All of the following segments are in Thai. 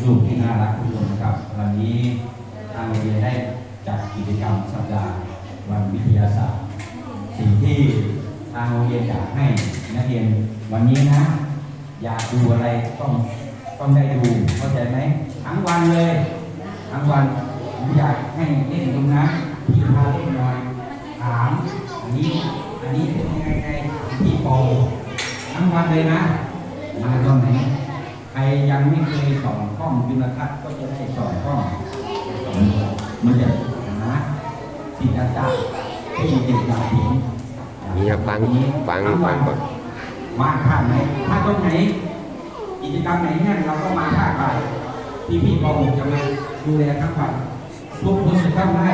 ลูกที่น่ารักทุกคนนะครับ วันนี้ทางโรงเรียนได้จัดกิจกรรมสัปดาห์วันวิทยาศาสตร์ สิ่งที่ทางโรงเรียนอยากให้นักเรียนวันนี้นะ อยากดูอะไรต้องต้องได้ดูเข้าใจไหมทั้งวันเลยทั้งวันผมอยากให้เล่นตรงนั้นพี่พาเล่นหน่อยถามอันนี้อันนี้เป็นยังไงไงพี่โปทั้งวันเลยนะมาตอนไหน ยังไม่เคยส่องกล้องจุลทรรศน์ก็จะได้ส่องกล้อง มันจะนะสิ่งต่างๆที่เด็กอยากเห็นเนี่ยฟังฟังฟังก่อนมาท่าไหนท่าตรงไหนกิจกรรมไหนเนี่ยเราก็มาท่าไปพี่พี่ๆปหกจะมาดูแลทั้งวันทุกคนจะต้องได้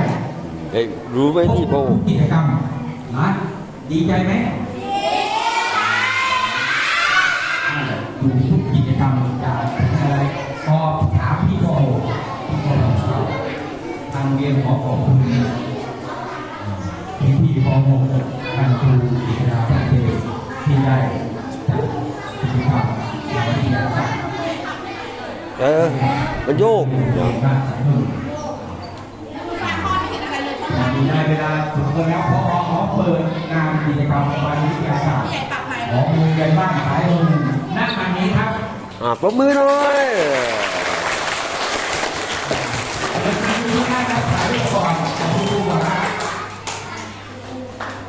เอ้ยรู้ไหมพี่โบทุกกิจกรรมนะดีใจไหมดู ทุกกิจากอะไรพอถามพี่โบพี่โบทางเรียนขอขอบคุณพี่พี่ๆปหกท่านครูอิสราเทศที่ได้จัดกิจกรรมวิทยาศาสตร์เออ มันโยกในเวลาถึงแล้วพอขอเปิดงานกิจกรรมวันวิทยาศาสตร์ของโรงเรียนบ้านสายลมณวันนี้ครับ อ่าปรบมือหน่อยเป็นครั้งที่น่าจะสายก่อน